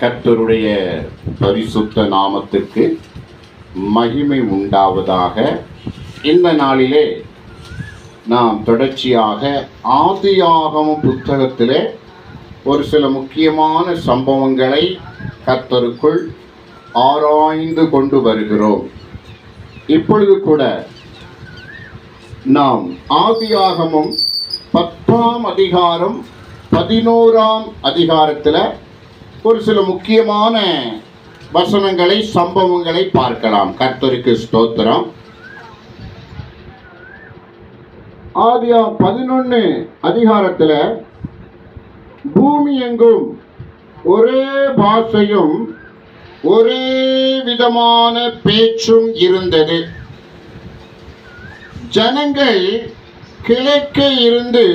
கர்த்தருடைய பரிசுத்த நாமத்துக்கு மகிமை உண்டாவதாக. இந்த நாளிலே நாம் தொடர்ச்சியாக ஆதியாகம புத்தகத்திலே ஒரு சில முக்கியமான சம்பவங்களை கர்த்தருக்குள் ஆராய்ந்து கொண்டு வருகிறோம். இப்பொழுது கூட நாம் ஆதியாகமும் பத்தாம் அதிகாரம் பதினோராம் அதிகாரத்தில் ஒரு சில முக்கியமான வசனங்களை சம்பவங்களை பார்க்கலாம். கர்த்தருக்கு ஸ்தோத்திரம். ஆதியா பதினொன்று அதிகாரத்தில் பூமி எங்கும் ஒரே பாஷையும் ஒரே விதமான பேச்சும் இருந்தது. ஜனங்கள் கிழக்கே இருந்து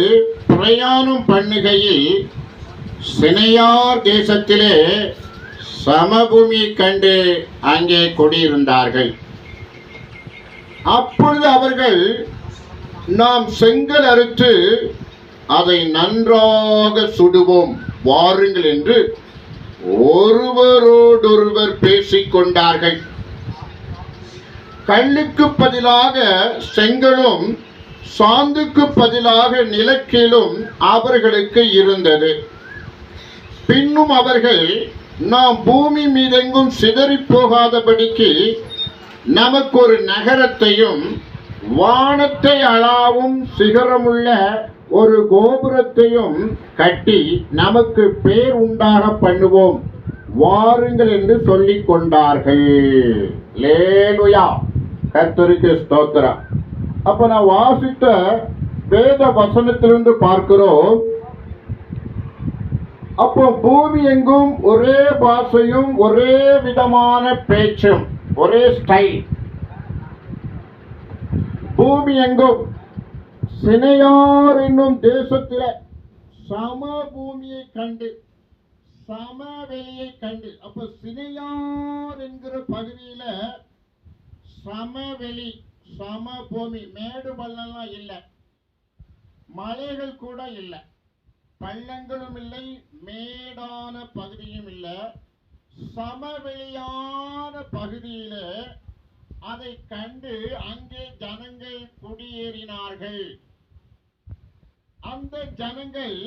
பிரயாணம் பண்ணுகையில் சினையார் தேசத்திலே சமபூமி கண்டு அங்கே குடியிருந்தார்கள். அப்பொழுது அவர்கள் நாம் செங்கல் அறுத்து அதை நன்றாக சுடுவோம் வாருங்கள் என்று ஒருவரோடொருவர் பேசிக் கொண்டார்கள். கல்லுக்கு பதிலாக செங்கலும் சாந்துக்கு பதிலாக நிலக்கீழும் அவர்களுக்கு இருந்தது. பின்னும் அவர்கள் நாம் பூமி மீதெங்கும் சிதறி போகாதபடிக்கு நமக்கு ஒரு நகரத்தையும் வானத்தை அளாவும் சிகரமுள்ள ஒரு கோபுரத்தையும் கட்டி நமக்கு பேர் உண்டாக பண்ணுவோம். வாருங்கள் என்று சொல்லிக் கொண்டார்கள். லேலுயா கர்த்தருக்கு ஸ்தோத்திரம். அப்ப நான் வாசித்த வேத வசனத்திலிருந்து பார்க்கிறோம். அப்போ பூமி எங்கும் ஒரே பாஷையும் ஒரே விதமான பேச்சும் ஒரே ஸ்டைல் பூமி எங்கும் சினையார் என்னும் தேசத்தில் சம பூமியை கண்டு சமவெளியை கண்டு அப்ப சினையார் என்கிற பகுதியில சமவெளி சம பூமி மேடு பள்ளம்லாம் இல்லை. மலைகள் கூட இல்லை. பள்ளங்களும் இல்லை மேடான பகுதியும் இல்லை. சமவெளியான பகுதியில அதை கண்டு அங்கே ஜனங்கள் குடியேறினார்கள். அந்த ஜனங்கள்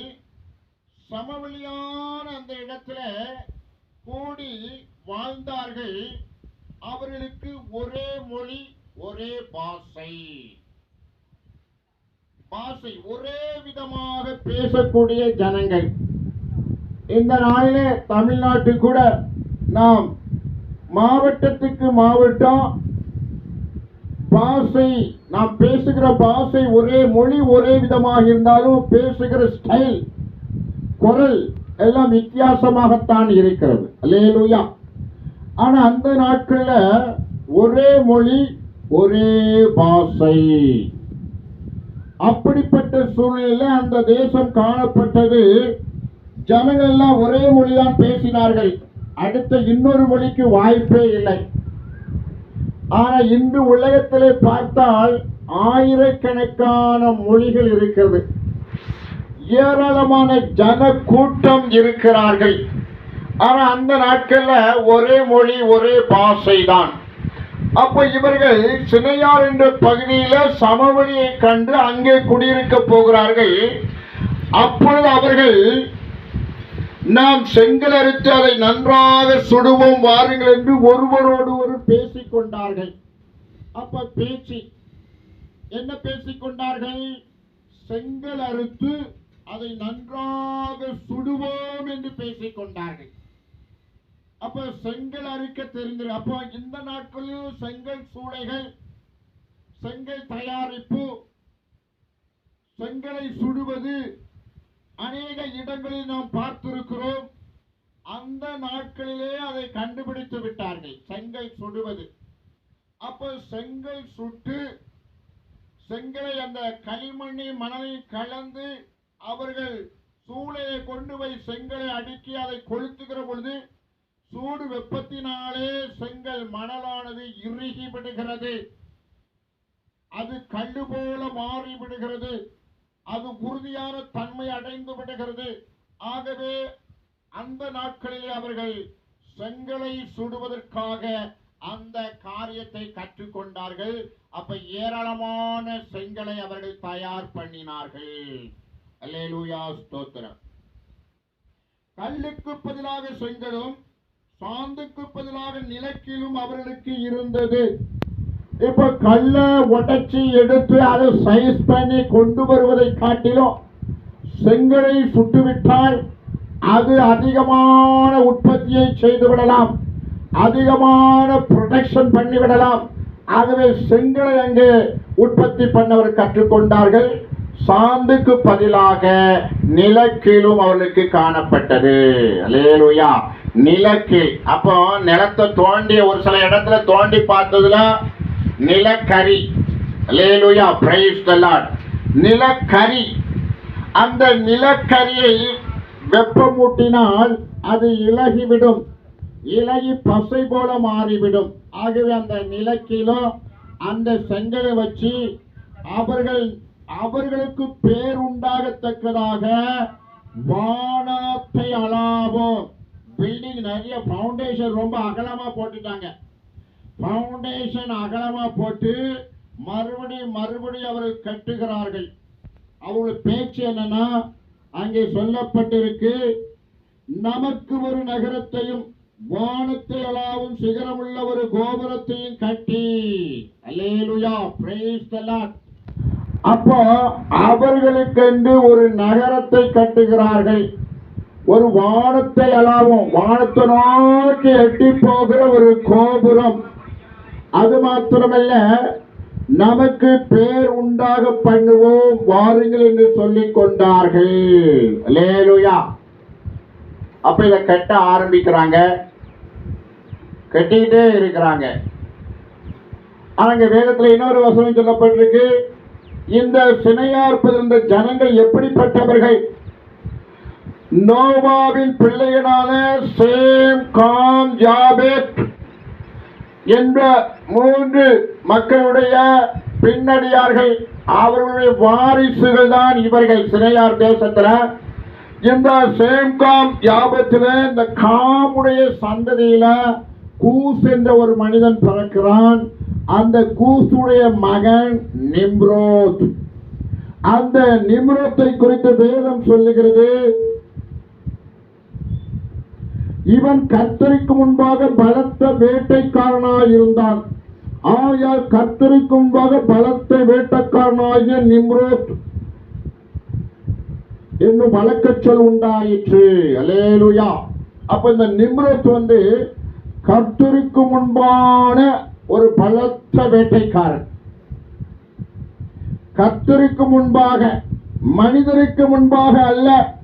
சமவெளியான அந்த இடத்துல கூடி வாழ்ந்தார்கள். அவர்களுக்கு ஒரே மொழி ஒரே பாஷை. பாஷை ஒரே விதமாக பேசக்கூடிய ஜனங்கள். இந்த நாளிலே தமிழ்நாட்டு கூட நாம் மாவட்டத்துக்கு மாவட்டம் பாஷை நாம் பேசுகிற பாஷை ஒரே மொழி ஒரே விதமாக இருந்தாலும் பேசுகிற ஸ்டைல் குரல் எல்லாம் வித்தியாசமாகத்தான் இருக்கிறது. அல்லேலூயா. ஆனா அந்த நாட்கள்ல ஒரே மொழி ஒரே பாஷை. அப்படிப்பட்ட சூழ்நிலையில அந்த தேசம் காணப்பட்டது. ஜனங்கள் எல்லாம் ஒரே மொழிதான் பேசினார்கள். அடுத்த இன்னொரு மொழிக்கு வாய்ப்பே இல்லை. ஆனா இன்று உலகத்திலே பார்த்தால் ஆயிரக்கணக்கான மொழிகள் இருக்கிறது. ஏராளமான ஜன கூட்டம் இருக்கிறார்கள். ஆனா அந்த நாட்கள்ல ஒரே மொழி ஒரே பாஷை தான் அப்ப இவர்கள் சினையார் என்ற பகுதியில சமவெளியை கண்டு அங்கே குடியிருக்க போகிறார்கள். அப்பொழுது அவர்கள் நாம் செங்கல் அறுத்து அதை நன்றாக சுடுவோம் வாருங்கள் என்று ஒருவரோடு ஒரு பேசிக்கொண்டார்கள் அப்ப பேச்சு என்ன பேசிக்கொண்டார்கள் செங்கல் அறுத்து அதை நன்றாக சுடுவோம் என்று பேசிக்கொண்டார்கள் அப்ப செங்கல் அறுக்க தெரிந்தது அப்போ இந்த நாட்களில் செங்கல் சூளைகள் செங்கல் தயாரிப்பு செங்கலை சுடுவது அநேக இடங்களில் நாம் பார்த்திருக்கிறோம். அந்த நாட்களிலே அதை கண்டுபிடித்து விட்டார்கள். செங்கல் சுடுவது. அப்ப செங்கல் சுட்டு செங்கலை அந்த களிமண்ணி மணலில் கலந்து அவர்கள் சூளையை கொண்டு போய் செங்கலை அடுக்கி அதை கொளுத்துகிற பொழுது சூடு வெப்பத்தினாலே செங்கல் மணலானது இறுகி விடுகிறது அது கல்லு போல மாறி விடுகிறது அது உறுதியான தன்மை அடைந்து விடுகிறது. ஆகவே அந்த நாட்களிலே அவர்கள் செங்கலை சுடுவதற்காக அந்த காரியத்தை கற்றுக்கொண்டார்கள். அப்ப ஏராளமான செங்கலை அவர்கள் தயார் பண்ணினார்கள். அல்லேலூயா ஸ்தோத்திரம். கல்லுக்கு பதிலாக செங்கலும் சாந்துக்கு பதிலாக நிலக்கிலும் அவர்களுக்கு இருந்தது. இப்ப கல்ல உடைச்சி எடுத்து அதை சைஸ் பண்ணி கொண்டு வருவதை காட்டிலும் செங்கலை சுட்டுவிட்டால் அது அதிகமான உற்பத்தியை செய்து விடலாம் அதிகமான ப்ரொடெக்ஷன் பண்ணிவிடலாம். ஆகவே செங்கலை அங்கே உற்பத்தி பண்ணவர் கற்றுக்கொண்டார்கள் சாந்துக்கு பதிலாக நிலக்கீழும் அவர்களுக்கு காணப்பட்டது. அலேலுயா நிலக்கு. அப்போ நிலத்தை தோண்டி ஒரு சில இடத்துல தோண்டி பார்த்ததுல நிலக்கரி. லேலுயா பிரைஸ் த நிலக்கரி. அந்த நிலக்கரியை வெப்பமூட்டினால் அது இலகிவிடும். இலகி பசை போல மாறிவிடும். ஆகவே அந்த நிலக்கிலோ அந்த செங்கலை வச்சு அவர்கள் அவர்களுக்கு பேருண்டாகத்தக்கதாக வானத்தை அலாபம் பில்டிங் நிறைய ஃபவுண்டேஷன் ரொம்ப அகலமாக போட்டுட்டாங்க. ஃபவுண்டேஷன் அகலமாக போட்டு மறுபடியும் மறுபடியும் அவர்கள் கட்டுகிறார்கள். அவர்கள் பேச்சு என்னன்னா அங்கே சொல்லப்பட்டிருக்கு நமக்கு ஒரு நகரத்தையும் வானத்தை அளாவும் சிகரமுள்ள ஒரு கோபுரத்தையும் கட்டி. அலேலுயா பிரேஸ் அப்போ அவர்களுக்கென்று ஒரு நகரத்தை கட்டுகிறார்கள். ஒரு வானத்தை அளாவும் வானத்தை நோக்கி எட்டி போகிற ஒரு கோபுரம். அது மாத்திரமல்ல நமக்கு பேர் உண்டாக பண்ணுவோம் வாருங்கள் என்று சொல்லிக் கொண்டார்கள். லேலுயா அப்ப இதை கட்ட ஆரம்பிக்கிறாங்க. கட்டிக்கிட்டே இருக்கிறாங்க. ஆனா இங்க வேதத்துல இன்னொரு வசனம் சொல்லப்பட்டிருக்கு. இந்த சினையார்ப்பது இந்த ஜனங்கள் எப்படிப்பட்டவர்கள்? நோவாவின் பிள்ளைகளான சேம் காம் ஜாபேத் என்ற மூன்று மக்களுடைய பின்னடியார்கள் அவர்களுடைய வாரிசுகள் தான் இவர்கள். சினையார் தேசத்தில் இந்த சேம்காம் யாபத்துல இந்த காமுடைய சந்ததியில கூஸ் என்ற ஒரு மனிதன் பிறக்கிறான். அந்த கூசுடைய மகன் நிம்ரோத். அந்த நிம்ரோத்தை குறித்து வேதம் சொல்லுகிறது. இவன் கத்தரிக்கு முன்பாக பலத்த வேட்டைக்காரனாக இருந்தான் ஆயால் கத்தரிக்கு முன்பாக பலத்த வேட்டைக்காரனாகிய நிம்ரோத் என்னும் வழக்கச்சொல் உண்டாயிற்று. அலேலுயா அப்ப இந்த நிம்ரோத் வந்து கர்த்தருக்கு முன்பான ஒரு பலத்த வேட்டைக்காரன். கர்த்தருக்கு முன்பாக மனிதருக்கு முன்பாக அல்ல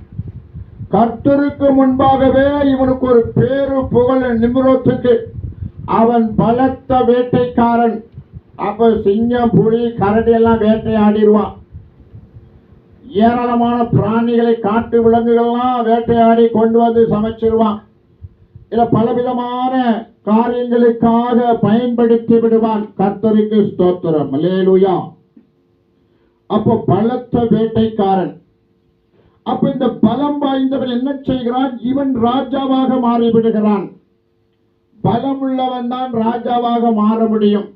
கர்த்தருக்கு முன்பாகவே இவனுக்கு ஒரு பேரு புகழ் நிமிரத்துக்கு. அவன் பலத்த வேட்டைக்காரன். அப்ப சிங்கம் புலி கரடி எல்லாம் வேட்டையாடிடுவான். ஏராளமான பிராணிகளை காட்டு விலங்குகள்லாம் வேட்டையாடி கொண்டு வந்து சமைச்சிருவான். இத பலவிதமான காரியங்களுக்காக பயன்படுத்தி விடுவான். கர்த்தருக்கு ஸ்தோத்திரம். லேலுயா அப்போ பலத்த வேட்டைக்காரன். அப்ப இந்த பலம் வாய்ந்தவன் என்ன செய்கிறான்? இவன் ராஜாவாக மாறிவிடுகிறான் பலம் உள்ளவன் தான் ராஜாவாக மாற முடியும்.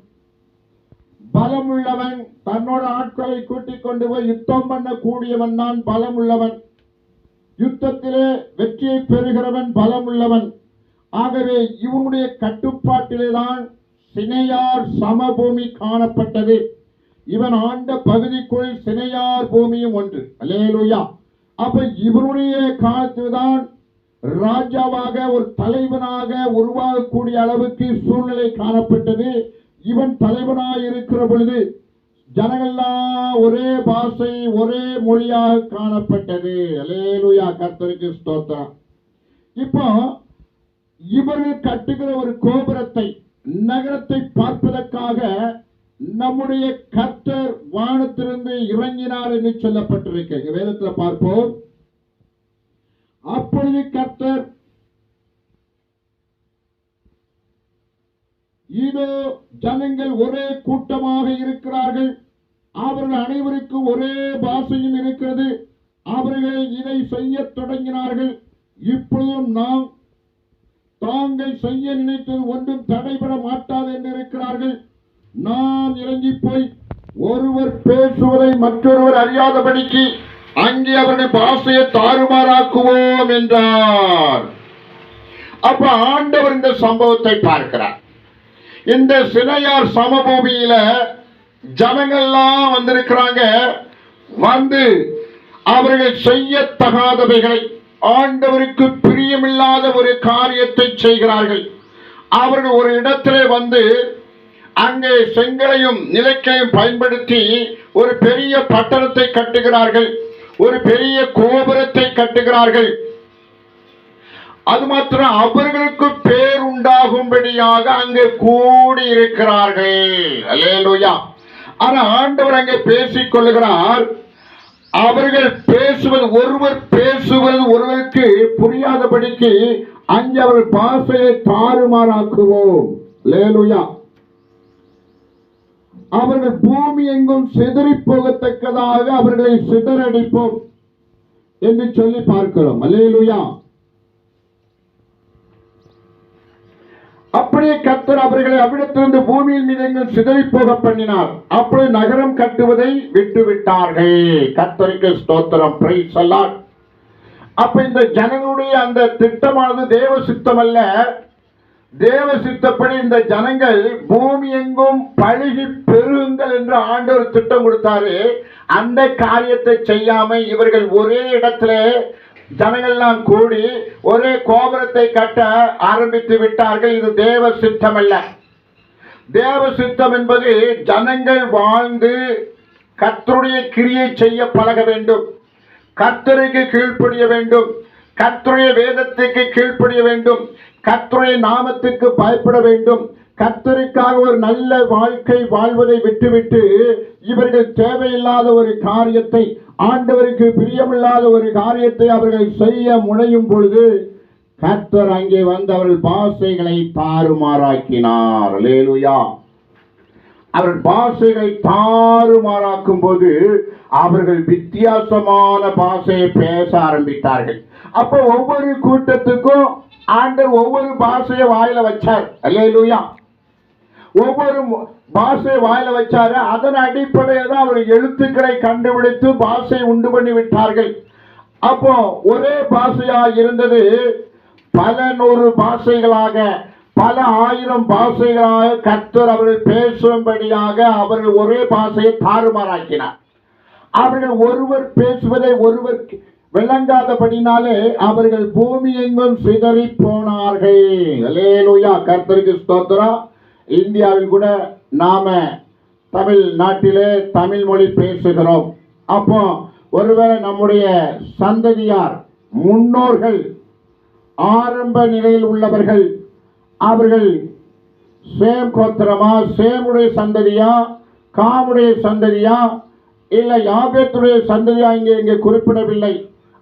பலம் உள்ளவன் தன்னோட ஆட்களை கூட்டிக் கொண்டு போய் யுத்தம் பண்ணக்கூடியவன் தான் பலம் உள்ளவன் யுத்தத்திலே வெற்றியை பெறுகிறவன் பலம் உள்ளவன் ஆகவே இவனுடைய கட்டுப்பாட்டிலே தான் சினையார் சமபூமி காணப்பட்டது. இவன் ஆண்ட பகுதிக்குள் சினையார் பூமியும் ஒன்று. அல்லேலூயா. அப்ப இவனுடைய காலத்துதான் ராஜாவாக ஒரு தலைவனாக உருவாகக்கூடிய அளவுக்கு சூழ்நிலை காணப்பட்டது. இவன் தலைவனாக இருக்கிற பொழுது ஜனங்கள்லாம் ஒரே பாஷை ஒரே மொழியாக காணப்பட்டது. அலேலுயா கர்த்தருக்கு ஸ்தோத்திரம். இப்போ இவர்கள் கட்டுகிற ஒரு கோபுரத்தை நகரத்தை பார்ப்பதற்காக நம்முடைய கர்த்தர் வானத்திலிருந்து இறங்கினார் என்று சொல்லப்பட்டிருக்க வேதத்தில் பார்ப்போம். அப்பொழுது கர்த்தர் இதோ ஜனங்கள் ஒரே கூட்டமாக இருக்கிறார்கள். அவர்கள் அனைவருக்கும் ஒரே பாஷையும் இருக்கிறது. அவர்கள் இதை செய்ய தொடங்கினார்கள். இப்பொழுதும் நாம் தாங்கள் செய்ய நினைத்தது ஒன்றும் தடைபட மாட்டாது என்று இருக்கிறார்கள். நாம் இறங்கி போய் ஒருவர் பேசுவதை மற்றொருவர் அறியாதபடிக்கு அங்கே அவருடைய பாஷையை தாறுமாறாக்குவோம் என்றார். அப்ப ஆண்டவர் இந்த சம்பவத்தை பார்க்கிறார். இந்த சினையார் சமபூமியில ஜனங்கள்லாம் வந்திருக்கிறாங்க. வந்து அவர்கள் செய்யத்தகாதவைகளை ஆண்டவருக்கு பிரியமில்லாத ஒரு காரியத்தை செய்கிறார்கள். அவர்கள் ஒரு இடத்திலே வந்து அங்கே செங்கலையும் நிலக்கையும் பயன்படுத்தி ஒரு பெரிய பட்டணத்தை கட்டுகிறார்கள். ஒரு பெரிய கோபுரத்தை கட்டுகிறார்கள். அது மாத்திரம் அவர்களுக்கு பேர் உண்டாகும்படியாக அங்கே கூடி இருக்கிறார்கள் அல்லேலூயா. ஆனா ஆண்டவர் அங்கே பேசிக் கொள்ளுகிறார். அவர்கள் பேசுவது ஒருவர் பேசுவது ஒருவருக்கு புரியாதபடிக்கு அங்கே அவர்கள் பாசையை தாறுமாறாக்குவோம். லேலுயா அவர்கள் பூமி எங்கும் சிதறி போகத்தக்கதாக அவர்களை சிதறடிப்போம் என்று சொல்லி பார்க்கிறோம். அல்லேலுயா. அப்படியே கத்தர் அவர்களை அவ்விடத்திலிருந்து பூமியின் மீது எங்கும் சிதறி போக பண்ணினார். அப்படி நகரம் கட்டுவதை விட்டு கத்தருக்கு ஸ்தோத்திரம். பிரைஸ் அல்லாட் அப்ப இந்த ஜனங்களுடைய அந்த திட்டமானது தேவ சித்தம் அல்ல. தேவ சித்தப்படி இந்த ஜனங்கள் பூமி எங்கும் பழுகி பெருகுங்கள் என்று ஆண்டவர் திட்டம் கொடுத்தாரு. அந்த காரியத்தை செய்யாம இவர்கள் ஒரே இடத்துல ஜனங்கள்லாம் கூடி ஒரே கோபுரத்தை கட்ட ஆரம்பித்து விட்டார்கள். இது தேவ சித்தம் அல்ல. தேவ சித்தம் என்பது ஜனங்கள் வாழ்ந்து கர்த்தருடைய கிரியை செய்ய பழக வேண்டும். கத்தருக்கு கீழ்ப்படிய வேண்டும். கத்துடைய வேதத்துக்கு கீழ்ப்படிய வேண்டும். கர்த்தருடைய நாமத்துக்கு பயப்பட வேண்டும். கர்த்தருக்காக ஒரு நல்ல வாழ்க்கை வாழ்வதை விட்டுவிட்டு இவர்கள் தேவையில்லாத ஒரு காரியத்தை ஆண்டவருக்கு பிரியமில்லாத ஒரு காரியத்தை அவர்கள் செய்ய முனையும் பொழுது கர்த்தர் அங்கே வந்து அவர்கள் பாசைகளை தாறுமாறாக்கினார். லேலுயா அவர் பாஷைகளை தாறுமாறாக்கும் போது அவர்கள் வித்தியாசமான பாஷையை பேச ஆரம்பித்தார்கள். அப்போ ஒவ்வொரு கூட்டத்துக்கும் ஆண்டர் ஒவ்வொரு பாஷையை வாயில வச்சார். அல்லேலூயா. ஒவ்வொரு பாஷை வாயில வச்சாரு. அதன் அடிப்படையில் தான் அவர் எழுத்துக்களை கண்டுபிடித்து பாஷை உண்டு பண்ணி விட்டார்கள். அப்போ ஒரே பாஷையா இருந்தது பல நூறு பாஷைகளாக பல ஆயிரம் பாஷைகளாக கர்த்தர் அவர்கள் பேசும்படியாக அவர்கள் ஒரே பாஷையை தாறுமாறாக்கினார். அவர்கள் ஒருவர் பேசுவதை ஒருவர் விளங்காதபடினாலே அவர்கள் பூமி எங்கும் சிதறி போனார்கள் லேலுயா கர்த்தருக்கு ஸ்தோத்திரம். இந்தியாவில் கூட நாம தமிழ்நாட்டிலே தமிழ் மொழி பேசுகிறோம். அப்போ ஒருவேளை நம்முடைய சந்ததியார் முன்னோர்கள் ஆரம்ப நிலையில் உள்ளவர்கள் அவர்கள் சேம் கோத்திரமா சேமுடைய சந்ததியா காமுடைய சந்ததியா இல்லை யாபேத்துடைய சந்ததியா இங்கே இங்கே குறிப்பிடவில்லை.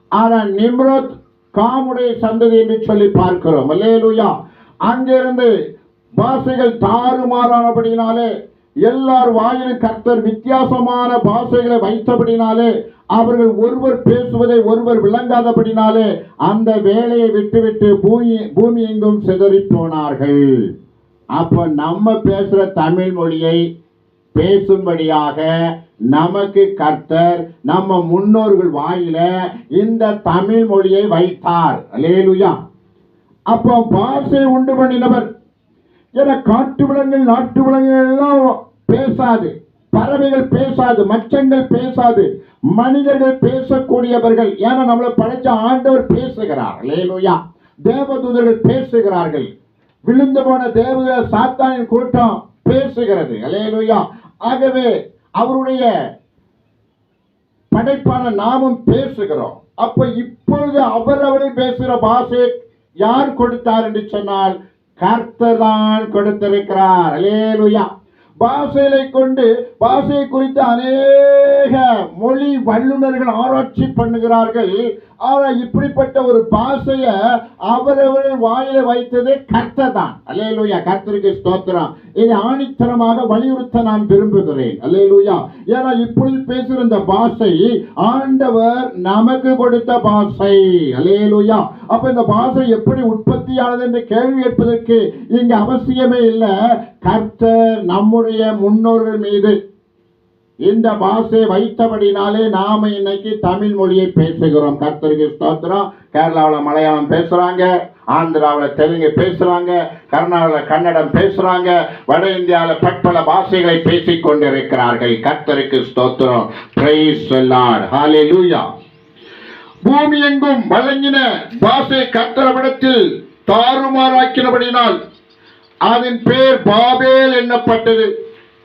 ஆனால் நிம்ரோத் காமுடைய சந்ததி என்று சொல்லி பார்க்கிறோம். அல்லேலூயா. அங்கிருந்து பாஷைகள் தாறுமாறானபடினாலே எல்லார் வாயிலும் கர்த்தர் வித்தியாசமான பாஷைகளை வைத்தபடினாலே அவர்கள் ஒருவர் பேசுவதை ஒருவர் விளங்காதபடினாலே அந்த வேலையை விட்டுவிட்டு பூமி பூமி எங்கும் சிதறி போனார்கள். அப்ப நம்ம பேசுற தமிழ் மொழியை பேசும்படியாக நமக்கு கர்த்தர் நம்ம முன்னோர்கள் வாயில இந்த தமிழ் மொழியை வைத்தார். அல்லேலூயா. அப்போ பாசை உண்டு பண்ணினவர். என காட்டு விலங்குகள் நாட்டு விலங்குகள் எல்லாம் பேசாது. பறவைகள் பேசாது மச்சங்கள் பேசாது. மனிதர்கள் பேசக்கூடியவர்கள். ஏன்னா நம்மளை படைச்ச ஆண்டவர் பேசுகிறார். லேலுயா தேவதூதர்கள் பேசுகிறார்கள். விழுந்து போன தேவ சாத்தானின் கூட்டம் பேசுகிறது. அலேலுயா ஆகவே அவருடைய படைப்பான நாமும் பேசுகிறோம். அப்ப இப்பொழுது அவர் அவரை பேசுகிற பாஷை யார் கொடுத்தார் என்று சொன்னால் கர்த்தர் தான் கொடுத்திருக்கிறார். அலேலுயா பாஷைகளை கொண்டு பாஷையை குறித்து அநேக மொழி வல்லுநர்கள் ஆராய்ச்சி பண்ணுகிறார்கள். ஆனால் இப்படிப்பட்ட ஒரு பாஷையை அவரவர்கள் வாயில வைத்ததே கர்த்த தான் அல்லேலூயா கர்த்தருக்கு ஸ்தோத்திரம். இதை ஆணித்தரமாக வலியுறுத்த நான் விரும்புகிறேன். அல்லேலூயா. ஏன்னா இப்பொழுது பேசுகிற இந்த பாஷை ஆண்டவர் நமக்கு கொடுத்த பாஷை அல்லேலூயா. அப்ப இந்த பாஷை எப்படி உற்பத்தியானது என்று கேள்வி கேட்பதற்கு இங்கே அவசியமே இல்லை. கர்த்தர் நம்முடைய முன்னோர்கள் மீது இந்த பாஷை வைத்தபடினாலே நாம இன்னைக்கு தமிழ் மொழியை பேசுகிறோம். கர்த்தருக்கு ஸ்தோத்திரம். கேரளாவில் மலையாளம் பேசுகிறாங்க ஆந்திராவில் தெலுங்கு பேசுகிறாங்க கர்நாடகாவில் கன்னடம் பேசுகிறாங்க வட இந்தியாவில் பற்பல பாஷைகளை பேசி கொண்டிருக்கிறார்கள். கர்த்தருக்கு ஸ்தோத்திரம். பிரைஸ் ஹாலே லூயா பூமி எங்கும் வழங்கின பாஷை கர்த்தரவிடத்தில் தாறுமாறாக்கினபடினால் அதன் பேர் பாபேல் என்னப்பட்டது.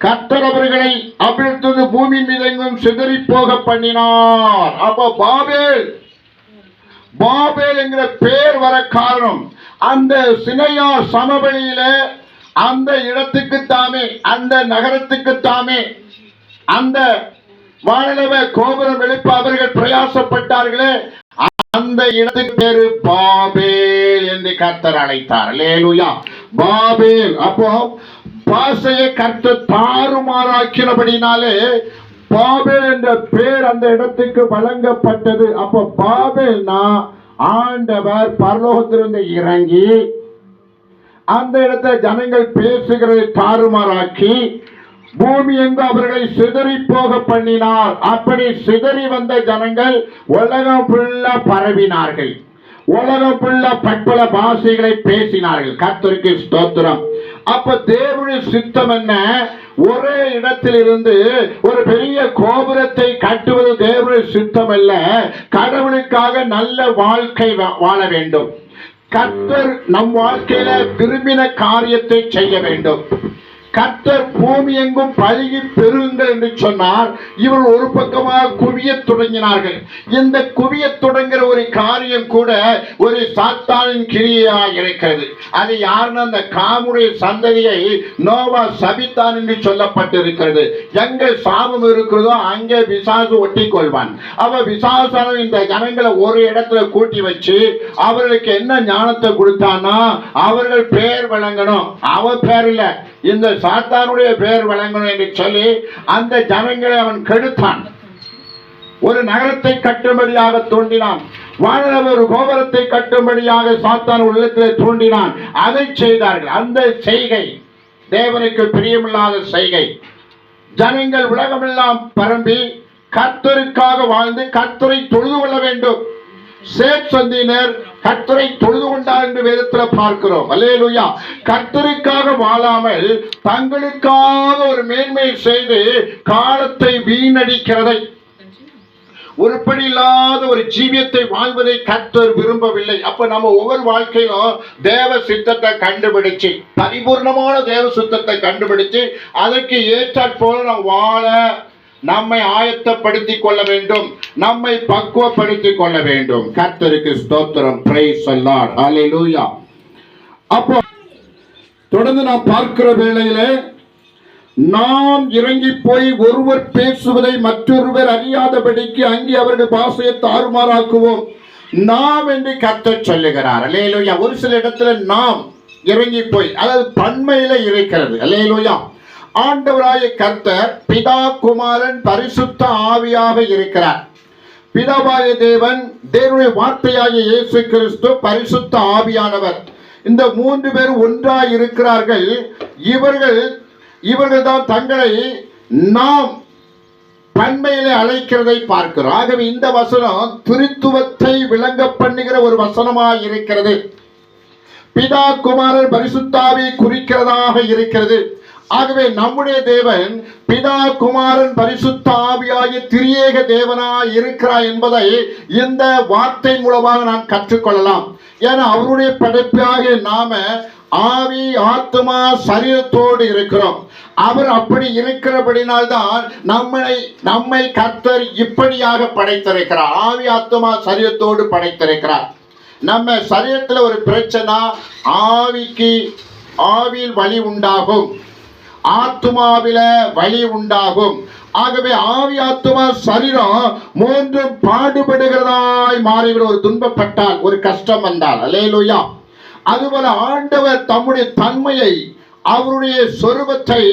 கத்தர் அவர்களை அவிழ்த்தது பூமி மீதெங்கும் சிதறி போக பண்ணினார். அப்ப பாபேல் பாபேல் என்கிற பேர் வர காரணம் அந்த சினையார் சமவெளியில அந்த இடத்துக்கு தாமே அந்த நகரத்துக்கு தாமே அந்த வானளவ கோபுரம் எழுப்ப அவர்கள் பிரயாசப்பட்டார்களே. அந்த இடத்துக்கு பேரு பாபேல் என்று கர்த்தர் அழைத்தார். லேலுயா பாபேல். அப்போ பாசையை கர்த்தர் தாறுமாறாக்கினபடினாலே பாபேல் என்ற பேர் அந்த இடத்துக்கு வழங்கப்பட்டது. அப்ப பாபேல்னா ஆண்டவர் பரலோகத்திலிருந்து இறங்கி அந்த இடத்தை ஜனங்கள் பேசுகிறதை தாறுமாறாக்கி பூமி எங்கு அவர்களை சிதறி போக பண்ணினார். அப்படி சிதறி வந்த ஜனங்கள் உலகம் ஃபுல்லா பரவினார்கள். உலகம் ஃபுல்லா பற்பல பாஷைகளை பேசினார்கள். கர்த்தருக்கு ஸ்தோத்திரம். அப்ப தேவனுடைய சித்தம் என்ன? ஒரே இடத்திலிருந்து ஒரு பெரிய கோபுரத்தை கட்டுவது தேவனுடைய சித்தம் அல்ல. கடவுளுக்காக நல்ல வாழ்க்கை வா- வாழ வேண்டும். கர்த்தர் நம் வாழ்க்கையில விரும்பின காரியத்தை செய்ய வேண்டும். கர்த்தர் பூமி எங்கும் பழகி பெருகுங்கள் என்று சொன்னார் இவர்கள் ஒரு பக்கமாக குவியத் தொடங்கினார்கள். இந்த குவியத் தொடங்குற ஒரு காரியம் கூட ஒரு சாத்தானின் கிரியையாக இருக்கிறது. அது யாருன்னு அந்த காமுடைய சந்ததியை நோவா சபித்தான் என்று சொல்லப்பட்டிருக்கிறது. எங்க சாபம் இருக்கிறதோ அங்கே விசாசு ஒட்டி கொள்வான் அவ விசாசனம் இந்த ஜனங்களை ஒரு இடத்துல கூட்டி வச்சு அவர்களுக்கு என்ன ஞானத்தை கொடுத்தானா அவர்கள் பேர் வழங்கணும். அவ பேர் இல்லை. இந்த சாத்தானுடைய பெயர் வழங்கணும் என்று சொல்லி அந்த ஜனங்களை அவன் கெடுத்தான். ஒரு நகரத்தை கட்டும்படியாக தோண்டினான். வானவர் ஒரு கோபுரத்தை கட்டும்படியாக சாத்தான் உள்ளத்தில் தோண்டினான். அதை செய்தார்கள். அந்த செய்கை தேவனுக்கு பிரியமில்லாத செய்கை. ஜனங்கள் உலகமெல்லாம் பரம்பி கர்த்தருக்காக வாழ்ந்து கர்த்தரை தொழுது கொள்ள வேண்டும். சேர் சந்தியினர் கர்த்தரை தொழுது கொண்டார் என்று வேதத்தில் பார்க்கிறோம். அல்லேலுயா. கர்த்தருக்காக வாழாமல் தங்களுக்காக ஒரு மேன்மை செய்து காலத்தை வீணடிக்கிறதை. உருப்படி இல்லாத ஒரு ஜீவியத்தை வாழ்வதை கர்த்தர் விரும்பவில்லை. அப்ப நம்ம ஒவ்வொரு வாழ்க்கையிலும் தேவ சித்தத்தை கண்டுபிடிச்சு பரிபூர்ணமான தேவ சித்தத்தை கண்டுபிடிச்சு அதற்கு ஏற்றாற் போல நம்ம வாழ நம்மை ஆயத்தப்படுத்திக் கொள்ள வேண்டும். நம்மை பக்குவப்படுத்திக் கொள்ள வேண்டும். கர்த்தருக்கு ஸ்தோத்திரம். பிரைஸ் அல்லாட் ஹalleluya அப்போ தொடர்ந்து நாம் பார்க்கிற வேளையிலே நாம் இறங்கி போய் ஒருவர் பேசுவதை மற்றொருவர் அறியாதபடிக்கு அங்கே அவர்கள் பாஷையை தாறுமாறாக்குவோம். நாம் என்று கர்த்தர் சொல்லுகிறார். அலேலோயா ஒரு சில இடத்துல நாம் இறங்கி போய் அதாவது பன்மையில இருக்கிறது. அலேலோயா ஆண்டவராய கர்த்தர் பிதா குமாரன் பரிசுத்த ஆவியாக இருக்கிறார். பிதாவாய தேவன் தேவனுடைய வார்த்தையாகிய இயேசு கிறிஸ்து பரிசுத்த ஆவியானவர். இந்த மூன்று பேர் ஒன்றாய் இருக்கிறார்கள். இவர்கள் இவர்கள் தான் தங்களை நாம் பன்மையிலே அழைக்கிறதை பார்க்கிறோம். ஆகவே இந்த வசனம் திருத்துவத்தை விளங்க பண்ணுகிற ஒரு வசனமாக இருக்கிறது. பிதா குமாரன் பரிசுத்தாவி குறிக்கிறதாக இருக்கிறது. ஆகவே நம்முடைய தேவன் பிதா குமாரன் பரிசுத்த ஆவியாகிய திரியேக தேவனாய் இருக்கிறார் என்பதை இந்த வார்த்தை மூலமாக நாம் கற்றுக்கொள்ளலாம். ஏன்னா அவருடைய படைப்பாக நாம ஆவி ஆத்மா சரீரத்தோடு இருக்கிறோம். அவர் அப்படி இருக்கிறபடினால்தான் நம்மை நம்மை கர்த்தர் இப்படியாக படைத்திருக்கிறார். ஆவி ஆத்மா சரீரத்தோடு படைத்திருக்கிறார். நம்ம சரீரத்தில் ஒரு பிரச்சனை ஆவிக்கு ஆவியில் வழி உண்டாகும். ஆத்மாவில வழி உண்டாகும். ஆகவே ஆவி ஆத்துமா சரீரம் மூன்றும் பாடுபடுகிறதாய் மாறிவிடும். ஒரு துன்பப்பட்டால் ஒரு கஷ்டம் வந்தால். அலேலுயா அதுபோல ஆண்டவர் தம்முடைய தன்மையை அவருடைய சொருபத்தை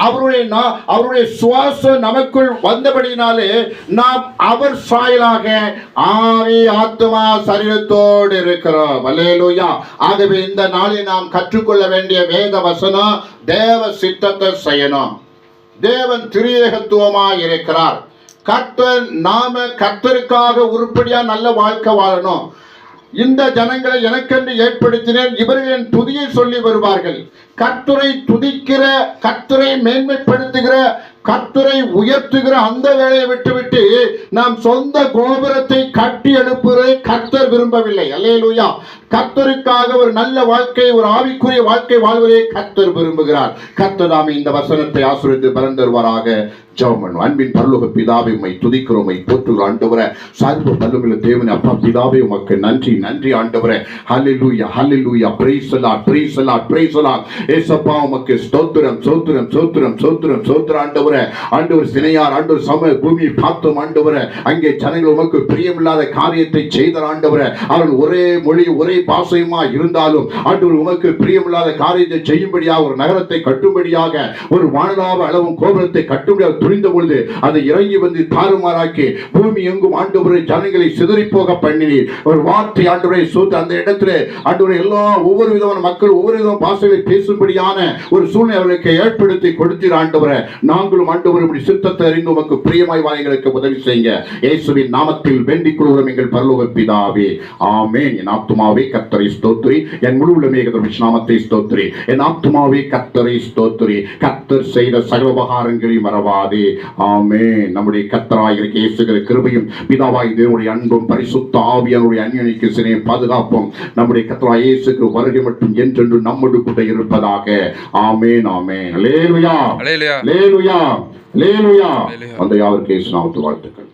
அவருடைய நா- அவருடைய சுவாசம் நமக்குள் வந்தபடினாலே நாம் அவர் சாயலாக ஆவி ஆத்மா சரீரத்தோடு இருக்கிறோம். அல்லேலூயா. ஆகவே இந்த நாளில் நாம் கற்றுக்கொள்ள வேண்டிய வேத வசனம் தேவ சித்தத்தை செய்யணும். தேவன் திரியேகத்துவமாய் இருக்கிறார். கர்த்தர் நாம கர்த்தருக்காக உருப்படியா நல்ல வாழ்க்கை வாழணும். இந்த ஜனங்களை எனக்கென்று ஏற்படுத்தினேன். இவர்கள் என் துதியை சொல்லி வருவார்கள். கத்துரை துதிக்கிற கத்துரை மேன்மைப்படுத்துகிற கத்துரை உயர்த்துகிற அந்த வேலையை விட்டுவிட்டு நாம் சொந்த கோபுரத்தை கட்டி எழுப்புவதை கர்த்தர் விரும்பவில்லை. அல்லேலூயா. கத்தருக்காக ஒரு நல்ல வாழ்க்கை ஒரு ஆவிக்குரிய வாழ்க்கை வாழ்வதே கத்தர் விரும்புகிறார். கர்த்தர் நாம இந்த வசனத்தை ஆசிரியத்து பரந்தருவாராக ஜெபம் அன்பின் பல்லுக பிதாவை உம்மை துதிக்கிறோம் போற்றுகிற ஆண்டவர. சார்பு சர்வ தேவன் அப்பா பிதாவை உமக்கு நன்றி நன்றி ஆண்டவர. ஹalleluya ஹalleluya praise the lord praise the lord praise the lord. ஏசப்பா உமக்கு ஸ்தோத்திரம் ஸ்தோத்திரம் ஸ்தோத்திரம் ஸ்தோத்திரம் ஸ்தோத்திரம் ஆண்டவர. ஆண்டவர் சினையார் ஆண்டவர் சம பூமி பார்த்தோம் ஆண்டவர. அங்கே ஜனங்கள் உமக்கு பிரியமில்லாத காரியத்தை செய்தார் ஆண்டவர. அவர்கள் ஒரே மொழி ஒரே பாசையுமா இருந்தாலும் ஆண்டவர் உமக்கு பிரியமில்லாத காரியத்தை செய்யும்படியாக ஒரு நகரத்தை கட்டும்படியாக ஒரு வானலாப அளவும் கோபுரத்தை கட்டும்படியாக துணிந்த பொழுது அதை இறங்கி வந்து தாறுமாறாக்கி பூமி எங்கும் ஆண்டவரை ஜனங்களை சிதறி போக பண்ணினீர். ஒரு வார்த்தை ஆண்டவரை சூத்து அந்த இடத்துல ஆண்டவரை எல்லா ஒவ்வொரு விதமான மக்கள் ஒவ்வொரு விதமான பாசைகளை பேசும்படியான ஒரு சூழ்நிலை அவர்களுக்கு ஏற்படுத்தி கொடுத்தீர் ஆண்டவரை. நாங்களும் ஆண்டவர் இப்படி சித்தத்தை அறிந்து உமக்கு பிரியமாய் வாய்களுக்கு உதவி செய்யுங்க. இயேசுவின் நாமத்தில் வேண்டிக் கொள்கிறோம் எங்கள் பரலோக பிதாவே. ஆமென். என் ஆத்துமாவே கத்தரை ஸ்தோத்திரி. என் முழு கத்தருடைய நாமத்தை ஸ்தோத்திரி. என் ஆத்துமாவே கத்தரை ஸ்தோத்திரி. கத்தர் செய்த சகல மறவாதே. ஆமென். நம்முடைய கத்தராய் இருக்க இயேசுகிற கிருபையும் பிதாவாய் தேவனுடைய அன்பும் பரிசுத்த ஆவியானுடைய அந்நியனிக்கு சினை பாதுகாப்பும் நம்முடைய கத்தராய் இயேசுக்கு வருகை மட்டும் என்றென்று நம்மோடு கூட இருப்பதாக. ஆமென் ஆமென். லேலுயா லேலுயா லேலுயா. அந்த யாவருக்கு இயேசு நாமத்து வாழ்த்துக்கள்.